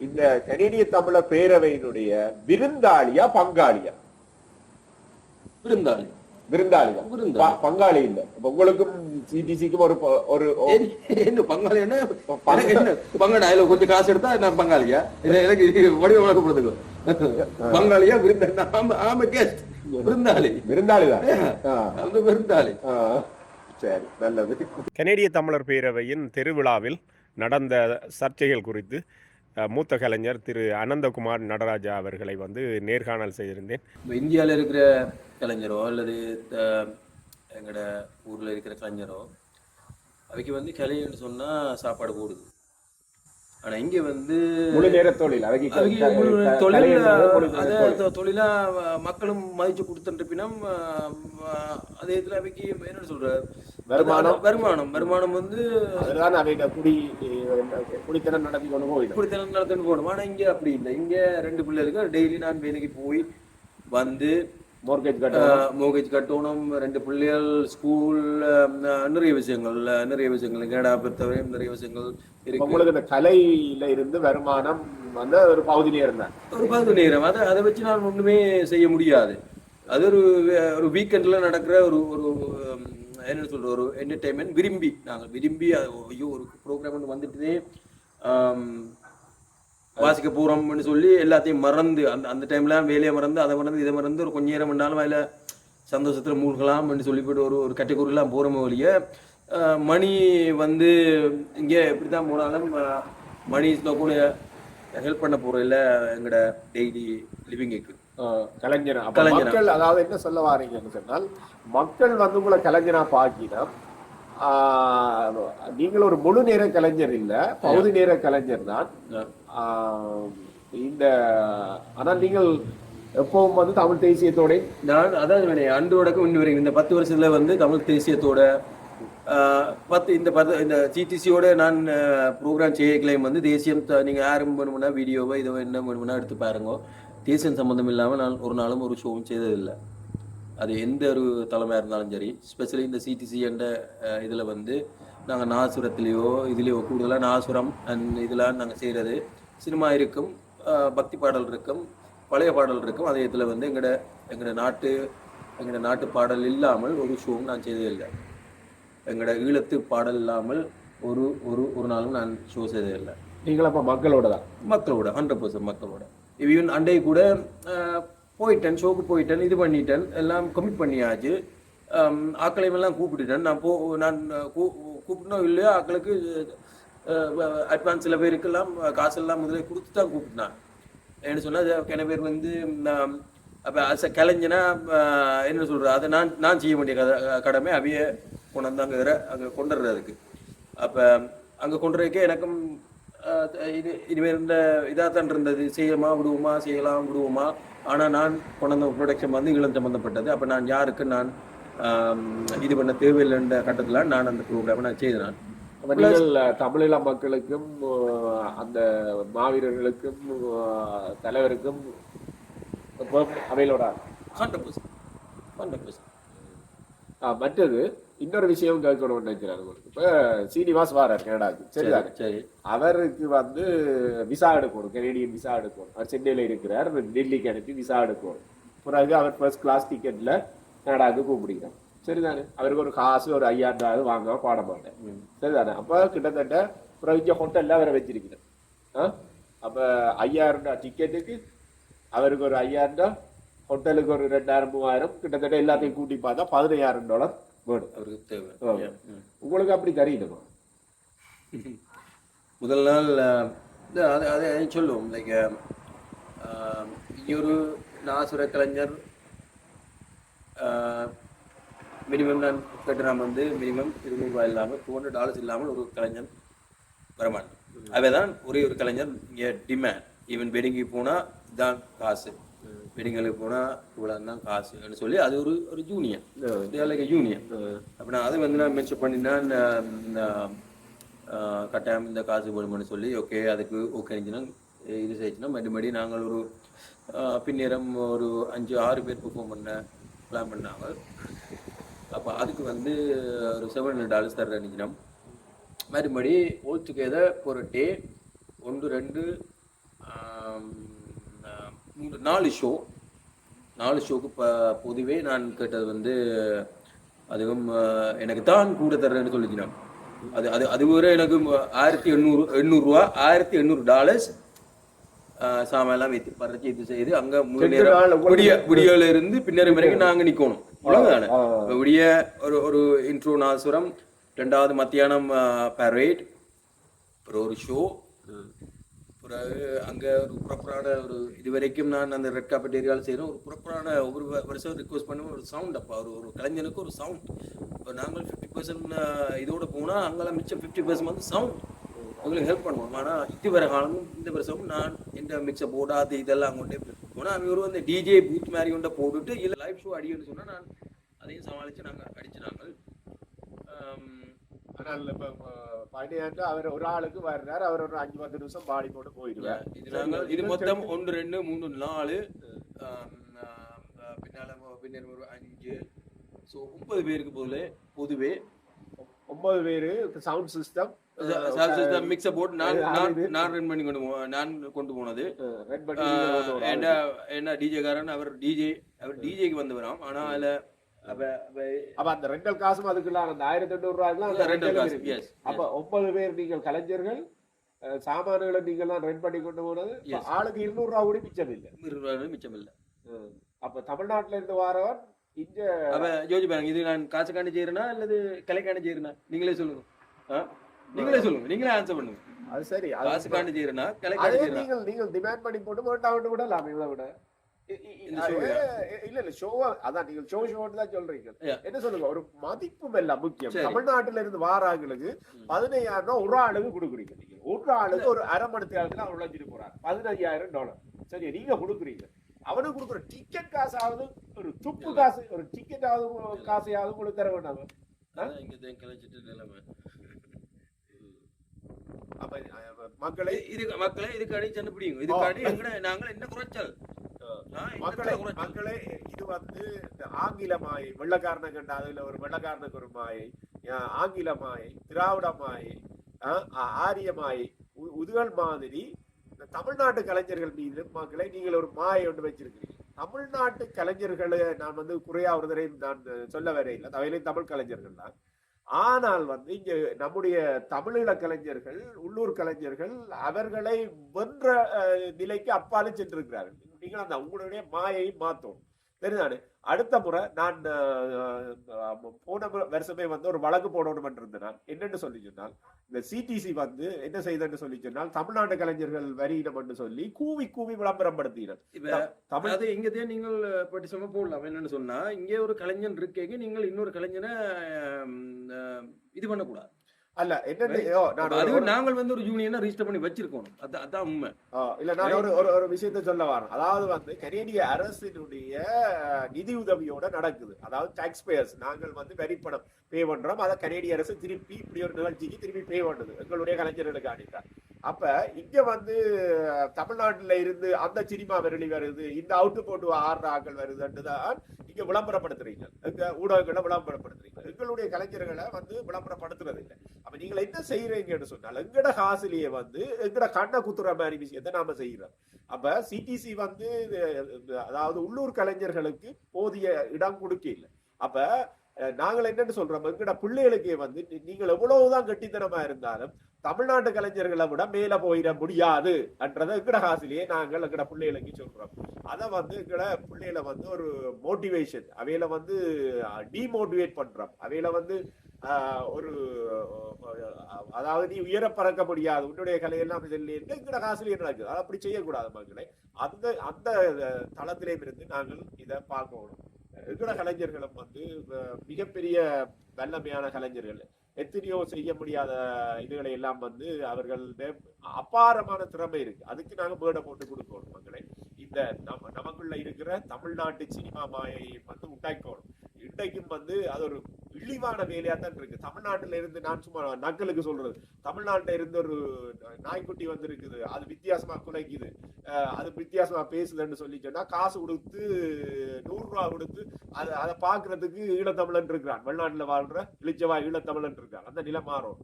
இந்த கனேடிய தமிழர் பேரவையினுடைய விருந்தாளியா பங்காளியா? விருந்தாளி. விருந்தாளி. பங்காளி இல்ல. உங்களுக்கும் சிடிசிக்கும் ஒரு ஒரு என்ன பங்காளி என்ன? கொஞ்சம் காசு எடுத்தா நான் பங்காளியா? எனக்கு வடிவ வழக்கப்படுத்துக்கோ பங்காளியா விருந்தாளி. ஆமா ஆமா கெஸ்ட் விருந்தாளி. விருந்தாளி தான். விருந்தாளி. சரி நல்லது. கனேடிய தமிழர் பேரவையின் திருவிழாவில் நடந்த சர்ச்சைகள் குறித்து மூத்த கலைஞர் திரு அனந்தகுமார் நடராஜா அவர்களை வந்து நேர்காணல் செய்திருந்தேன். இப்போ இந்தியாவில் இருக்கிற கலைஞரோ அல்லது த- ஊரில் இருக்கிற கலைஞரோ அவைக்கு வந்து கலைன்னு சொன்னால் சாப்பாடு போடுது. ஆனா இங்க வந்து முழு நேர தொழில் அதை தொழில். மக்களும் மதிச்சு கொடுத்துருப்பினும் அதே இதுல அவைக்கு என்ன சொல்ற வருமானம். வருமானம். வருமானம் வந்து அதுதான் அவைட குடி குடித்தனம் நடத்தி கொண்டு போயிடும் இப்படித்தான் நடத்திட்டு போகணும். ஆனா இங்க அப்படி இல்லை. இங்க ரெண்டு பிள்ளைகளுக்கு டெய்லி நான் வேலைக்கு போய் வந்து மோர்கேஜ் கட்ட மோகேஜ் கட்டணும். ரெண்டு பிள்ளைகள் ஸ்கூல் நிறைய விஷயங்கள் நிறைய விஷயங்கள். கனடா பொறுத்தவரையும் நிறைய விஷயங்கள் இருக்கு. உங்களுக்கு இந்த கலையில இருந்து வருமானம் வந்து ஒரு பகுதி நேரம் தான். ஒரு பகுதி நேரம். அதை அதை வச்சு நான் ஒண்ணுமே செய்ய முடியாது. அது ஒரு ஒரு வீக்கெண்ட்ல நடக்கிற ஒரு ஒரு உம், என்ன சொல்ற ஒரு என்டர்டைன்மெண்ட் விரும்பி நாங்கள் விரும்பி ஐயோ ஒரு ப்ரோக்ராம் வந்துட்டுதே. ஆம், வாசிக்க போறோம்னு சொல்லி எல்லாத்தையும் மறந்து அந்த அந்த டைம்ல வேலையை மறந்து அதை மறந்து இதை மறந்து ஒரு கொஞ்ச நேரம் பண்ணாலும் அதில் சந்தோஷத்துல மூழ்கலாம்னு சொல்லி போட்டு ஒரு ஒரு கேட்டகரிலாம் போகிறோமோ ஒழிய மணி வந்து இங்கே எப்படி தான் போனாலும் மணி கூட ஹெல்ப் பண்ண போகிறோம் இல்லை எங்களோட டெய்லி லிவிங்குக்கு கலைஞர். மக்கள் அதாவது என்ன சொல்ல வாரீங்கன்னு சொன்னால் மக்கள் வந்து உங்களை கலைஞரா பாக்கினா நீங்கள் ஒரு முழு நேர கலைஞர் இல்ல பகுதி நேர கலைஞர் தான். இந்த ஆனால் நீங்கள் எப்பவும் வந்து தமிழ் தேசியத்தோட? நான் அதான் அன்றோடக்கும் இன்னி வரைக்கும் இந்த பத்து வருஷத்துல வந்து தமிழ் தேசியத்தோட பத்து இந்த பத்து இந்த ஜிடிசியோட நான் ப்ரோக்ராம் செய்யக்கலையும் வந்து தேசியம் த- நீங்க யாரும் வேணுமுன்னா வீடியோவோ இதோ என்ன வேணுமுன்னா எடுத்து பாருங்க. தேசியம் சம்மந்தம் இல்லாம நான் ஒரு நாளும் ஒரு ஷோவும் செய்ததில்லை. அது எந்த ஒரு தலைமையாக இருந்தாலும் சரி ஸ்பெஷலி இந்த சிடிசி என்ற இதுல வந்து நாங்க நாசுரத்திலேயோ இதுலேயோ கூடுதலாக நாசுரம் அண்ட் இதெல்லாம் நாங்க செய்யறது சினிமா இருக்கும் பக்தி பாடல் இருக்கும் பழைய பாடல் இருக்கும். அதே இதில் வந்து எங்களோட எங்களோட நாட்டு எங்களோட நாட்டு பாடல் இல்லாமல் ஒரு ஷோவும் நான் செய்ததில்லை எங்களோட ஈழத்து பாடல் இல்லாமல் ஒரு ஒரு ஒரு நாளும் நான் ஷோ செய்ததில்லை நீங்கள் அப்ப மக்களோட தான்? மக்களோட ஹண்ட்ரட் பர்சன்ட் மக்களோட. ஈவன் அண்டை கூட போயிட்டேன் ஷோக்கு போயிட்டேன் இது பண்ணிட்டேன் எல்லாம் கமிட் பண்ணியாச்சு. அம், கூப்பிட்டுட்டேன். நான் போ நான் கூ- கூப்பிட்டனோ இல்லையோ ஆக்களுக்கு அட்வான்ஸ் சில பேருக்கெல்லாம் காசெல்லாம் முதலே கொடுத்து தான் கூப்பிட்டான் என்ன சொன்னால் கிண பேர் வந்து நான் அப்போ அஸ் அ கலைஞனா என்ன சொல்கிறது அதை நான் நான் செய்ய வேண்டிய கதை கடமை அவைய கொண்டு வந்து அங்கே அங்கே கொண்டுறதுக்கு அப்போ அங்கே கொண்டுறதுக்கே எனக்கும் இது இனிமேல் இந்த இதாக தான் இருந்தது. செய்யமா விடுவோமா செய்யலாம் விடுவோமா. ஆனால் நான் கொண்டு ப்ரொடக்ஷன் வந்து இளம் சம்மந்தப்பட்டது அப்போ நான் யாருக்கு நான் இது பண்ண தேவையில்லைன்ற கட்டத்தில் நான் அந்த ப்ரோக்ராமை நான் செய்தேன். நீங்கள் தமிழீழ மக்களுக்கும் அந்த மாவீரர்களுக்கும் தலைவருக்கும் அவையிலோட ஹண்ட்ரட் பர்சன்ட் ஹண்ட்ரட் பர்சன்ட் மற்றது இன்னொரு விஷயம் கேட்கணும்னு நினைக்கிறேன் உங்களுக்கு. இப்ப சீனிவாஸ் வாரார் கனடாக்கு. சரிதானே? சரி. அவருக்கு வந்து விசா எடுக்கணும் கனேடியன் விசா எடுக்கணும். அவர் சென்னையில இருக்கிறார் டெல்லிக்கு அனுப்பி விசா எடுக்கணும். பிறகு அவர் ஃபர்ஸ்ட் கிளாஸ் டிக்கெட்ல கனடாக்கு கூப்பிடுகிறார். சரிதானே? அவருக்கு ஒரு காசு ஒரு ஐயாயிரம் வாங்க பாட மாட்டேன் சரிதானே? அப்ப கிட்டத்தட்ட இங்க ஹோட்டல்ல அவரை வச்சிருக்கிறேன் ஆ? அப்ப ஐயாயிரம் ரூபாய் டிக்கெட்டுக்கு அவருக்கு ஒரு ஐயாயிரம் ரூபாய் ஹோட்டலுக்கு ஒரு ரெண்டாயிரம் மூவாயிரம் கிட்டத்தட்ட எல்லாத்தையும் கூட்டி பார்த்தா பதினையாயிரம் டாலர் வேணும் அவருக்கு தேவை. உங்களுக்கு அப்படி தெரியணுமா முதல் நாள் அது அது சொல்லுவோம். லைக் இனியொரு நாசுர கலைஞர் மினிமம் நான் கட்டுறாம வந்து மினிமம் இருநூறு ரூபாய் இல்லாமல் டூ ஹண்ட்ரட் டாலர்ஸ் இல்லாமல் ஒரு கலைஞர் வரமாட்டேன் அவைதான் ஒரே ஒரு கலைஞர் இங்கே டிமாண்ட் ஈவன் வெடிங்கு போனால் இதான் காசு. மெடிக்கலுக்கு போனால் இவ்வளோ தான் காசுன்னு சொல்லி அது ஒரு ஒரு யூனியன் லைக் யூனியன் அப்போ நான் அதை வந்து நான் மென்ஷன் பண்ணினா கட்டாயம் இந்த காசு வேணும்னு சொல்லி ஓகே அதுக்கு ஓகே இருந்துச்சுன்னா இது செய்யுச்சுன்னா மறுபடி நாங்கள் ஒரு ஆஹ், ஒரு அஞ்சு ஆறு பேர் பெர்ஃபார்ம் பண்ண பிளான் பண்ணாங்க. அப்போ அதுக்கு வந்து ஒரு செவன் ஹண்ட்ரட் டாலர்ஸ் தர இருந்துச்சுன்னா மறுபடி ஓல் டுகெதர் ஒரு டே ஒன்று ரெண்டு மூணு நாலு ஷோ நாலு ஷோக்கு பொதுவே நான் கேட்டது வந்து அதுவும் எனக்கு தான் கூட தர்றேன்னு சொல்லிச்சினான் அது அது அது வரை எனக்கு ஆயிரத்தி எண்ணூறு எண்ணூறுரூவா ஆயிரத்தி எண்ணூறு டாலர்ஸ் சாமான்லாம் வைத்து பறிச்சு இது செய்து அங்க விடிய விடியல இருந்து பின்னரை வரைக்கும் நாங்க நிக்கணும். அவ்வளவுதானே? விடிய ஒரு ஒரு இன்ட்ரோ நாசுரம் ரெண்டாவது மத்தியானம் பரேட் அப்புறம் ஒரு ஷோ பிறகு அங்கே ஒரு ப்ராப்பரான ஒரு இது வரைக்கும் நான் அந்த ரெட் கார்பெட் ஏரியாவில் செய்கிறோம் ஒரு ப்ராப்பரான ஒவ்வொரு வருஷம் ரிக்வஸ்ட் பண்ணுவோம் ஒரு சவுண்ட் அப்போ. ஒரு ஒரு கலைஞனுக்கு ஒரு சவுண்ட் இப்போ நாங்கள் ஃபிஃப்டி பர்சன்ட் இதோட போனால் அங்கெல்லாம் மிச்சம் ஃபிஃப்டி பர்சன்ட் வந்து சவுண்ட் அவங்களுக்கு ஹெல்ப் பண்ணுவோம். ஆனால் இது வர காலமும் இந்த வருஷமும் நான் எந்த மிக்ச போர்டு அது இதெல்லாம் கொண்டே போனால் அவங்க வந்து டிஜே பூத் மாதிரி கொண்ட போட்டுட்டு இல்லை லைவ் ஷோ அடின்னு சொன்னால் நான் அதையும் சமாளித்து நாங்கள் அடிச்சு நாங்கள் ஆனால் இப்போ பதினேழு அவர் ஒரு ஆளுக்கு வர்றார் அவர் ஒரு அஞ்சு பத்து நிமிஷம் பாடி போட்டு போயிடுவார் இது மொத்தம் ஒன்று ரெண்டு மூணு நாலு பின்னால பின்னர் ஒரு அஞ்சு ஸோ முப்பது பேருக்கு போதுல பொதுவே ஒன்பது பேரு சவுண்ட் சிஸ்டம் மிக்ஸ போட்டு நான் நான் ரன் பண்ணி கொண்டு நான் கொண்டு போனது என்ன டிஜே காரன் அவர் டிஜே அவர் டிஜேக்கு வந்தவராம் ஆனா அதுல அப்ப அந்த ரெண்டல் காசும் அதுக்குள்ள அந்த ஆயிரத்தி எண்ணூறு ரூபாய்க்குலாம் அந்த ரெண்டல் rental காசு அப்ப ஒன்பது பேர் நீங்கள் கலைஞர்கள் சாமான்களை நீங்கள் தான் ரெண்ட் பண்ணி கொண்டு போனது. ஆளுக்கு இருநூறு ரூபா கூட மிச்சம் இல்லை. மிச்சம் இல்ல. அப்ப தமிழ்நாட்டுல இருந்து வாரவன் இங்க அவ யோசி பாருங்க இது நான் காசுக்காண்டி செய்யறேனா அல்லது கலைக்காண்டி செய்யறேனா நீங்களே சொல்லுங்க? நீங்களே சொல்லுங்க நீங்களே ஆன்சர் பண்ணுங்க. அது சரி காசுக்காண்டி செய்யறேனா கலைக்காண்டி நீங்கள் நீங்கள் டிமாண்ட் பண்ணி போட்டு வேண்டாம் விட்டு விடலாம் இதை விட இல்ல இல்ல ஷோ அதான் நீங்கள் ஷோ ஷோன்னு தான் சொல்றீங்க. என்ன சொல்லுங்க ஒரு மதிப்பும் எல்லாம் முக்கியம். தமிழ்நாட்டுல இருந்து வாராங்களுக்கு பதினையாயிரம் ரூபாய் ஒரு ஆளுக்கு கொடுக்குறீங்க நீங்க. ஒரு ஆளுக்கு ஒரு அரை மணி நேரத்துல அவர் உழைச்சிட்டு போறாரு. பதினஞ்சாயிரம் டாலர் சரி நீங்க கொடுக்குறீங்க. அவனுக்கு கொடுக்குற டிக்கெட் காசாவது ஒரு துப்பு காசு ஒரு டிக்கெட்டாவது காசையாவது உங்களுக்கு தர வேண்டாம் மக்களை இது மக்களே இதுக்காண்டி சண்டை பிடிங்க இதுக்காண்டி எங்கட நாங்கள் என்ன குறைச்சல்? மக்களை இது வந்து இந்த ஆங்கில மாயை வெள்ளக்காரனை கண்ட அதுல ஒரு வெள்ளக்காரனுக்கு ஒரு மாயை ஆங்கில மாயை திராவிட மாயை ஆரிய மாயை உதுகள் மாதிரி இந்த தமிழ்நாட்டு கலைஞர்கள் மீது மக்களை நீங்கள் ஒரு மாயை ஒன்று வச்சிருக்கிறீங்க. தமிழ்நாட்டு கலைஞர்களை நான் வந்து குறையா ஒரு தடவை நான் சொல்ல வரையில்லை தவையிலே தமிழ் கலைஞர்கள் தான். ஆனால் வந்து இங்க நம்முடைய தமிழீழ கலைஞர்கள் உள்ளூர் கலைஞர்கள் அவர்களை வென்ற நிலைக்கு அப்பாலும் சென்றிருக்கிறார்கள். நீங்கள் அந்த உங்களுடைய மாயை மாத்தோம் சரிதானே அடுத்த முறை நான் போன வருஷமே வந்து ஒரு வழக்கு போடணும் இருந்தேன் நான் என்னன்னு சொல்லி சொன்னால் இந்த சிடிசி வந்து என்ன செய்தன்னு சொல்லி சொன்னால் தமிழ்நாட்டு கலைஞர்கள் வரியினம் என்று சொல்லி கூவி கூவி விளம்பரப்படுத்தினர். இப்ப தமிழ் அது இங்கதே நீங்கள் பட்டிசமா போடலாம். என்னன்னு சொன்னா இங்கே ஒரு கலைஞன் இருக்கேங்க நீங்கள் இன்னொரு கலைஞனை இது பண்ணக்கூடாது. அல்ல ஒரு- நாங்கள் வந்து ஒரு யூனியனை ரெஜிஸ்டர் பண்ணி வச்சிருக்கோம் அதான் உண்மை. இல்ல நான் ஒரு ஒரு விஷயத்தை சொல்ல வரேன். அதாவது வந்து கனேடிய அரசினுடைய நிதி உதவியோட நடக்குது. அதாவது டாக்ஸ் பேயர்ஸ் நாங்கள் வந்து வரி பணம் பே பண்றோம். அதை கனேடிய அரசு திருப்பி இப்படி ஒரு நிகழ்ச்சிக்கு திருப்பி பே பண்ணுது. எங்களுடைய கலைஞர்களுக்கு அடித்தான் அப்ப இங்க வந்து தமிழ்நாட்டில் தமிழ்நாட்டுல இருந்து அந்த சினிமா விரலி வருது இந்த அவுட்டு போட்டு ஆடுற ஆக்கள் வருதுன்னு தான் இங்க விளம்பரப்படுத்துறீங்க. எங்க ஊடகங்களை விளம்பரப்படுத்துறீங்க. எங்களுடைய கலைஞர்களை வந்து விளம்பரப்படுத்துறது இல்லை அப்ப நீங்க என்ன செய்யறீங்கன்னு சொன்னால் எங்கட காசுலயே வந்து எங்கட கண்ணை குத்துற மாதிரி விஷயத்தை நாம செய்யறோம் அப்ப சிடிசி வந்து அதாவது உள்ளூர் கலைஞர்களுக்கு போதிய இடம் கொடுக்க இல்லை அப்ப நாங்கள் என்னன்னு சொல்றோம் எங்கட பிள்ளைகளுக்கே வந்து நீங்கள் எவ்வளவுதான் கட்டித்தனமா இருந்தாலும் தமிழ்நாட்டு கலைஞர்களை விட மேல போயிட முடியாது என்றதை எங்கட காசுலயே நாங்கள் எங்கட பிள்ளைகளுக்கு சொல்றோம். அதை வந்து எங்கட பிள்ளைகளை வந்து ஒரு மோட்டிவேஷன் அவையில வந்து டிமோட்டிவேட் பண்றோம். அவையில வந்து ஒரு அதாவது நீ உயர பறக்க முடியாது உன்னுடைய கலையெல்லாம் இதில் எங்கட காசுலயே நடக்குது. அதை அப்படி செய்யக்கூடாது மக்களை. அந்த அந்த தளத்திலே இருந்து நாங்கள் இதை பார்க்கணும். இருக்கிற கலைஞர்களும் வந்து மிகப்பெரிய வல்லமையான கலைஞர்கள் எத்தனையோ செய்ய முடியாத இதுகளை எல்லாம் வந்து அவர்கள்ட்ட அபாரமான திறமை இருக்கு. அதுக்கு நாங்க மேடை போட்டு கொடுக்கணும் மக்களை. இந்த நம்ம நமக்குள்ள இருக்கிற தமிழ்நாட்டு சினிமா மாயை வந்து உண்டாக்கணும் இன்றைக்கும் வந்து அது ஒரு இழிவான வேலையா தான் இருக்கு. தமிழ்நாட்டுல இருந்து நான் சும்மா நக்கலுக்கு சொல்றது. தமிழ்நாட்டுல இருந்து ஒரு நாய்க்குட்டி வந்து இருக்குது அது வித்தியாசமா குலைக்குது. அது வித்தியாசமா பேசுதுன்னு சொல்லி சொன்னா காசு கொடுத்து நூறு ரூபா கொடுத்து அதை அதை பாக்குறதுக்கு ஈழத்தமிழன் இருக்கிறான். வெளிநாட்டுல வாழ்ற இளிச்சவா ஈழத்தமிழன் இருக்கான் அந்த நிலை மாறும்.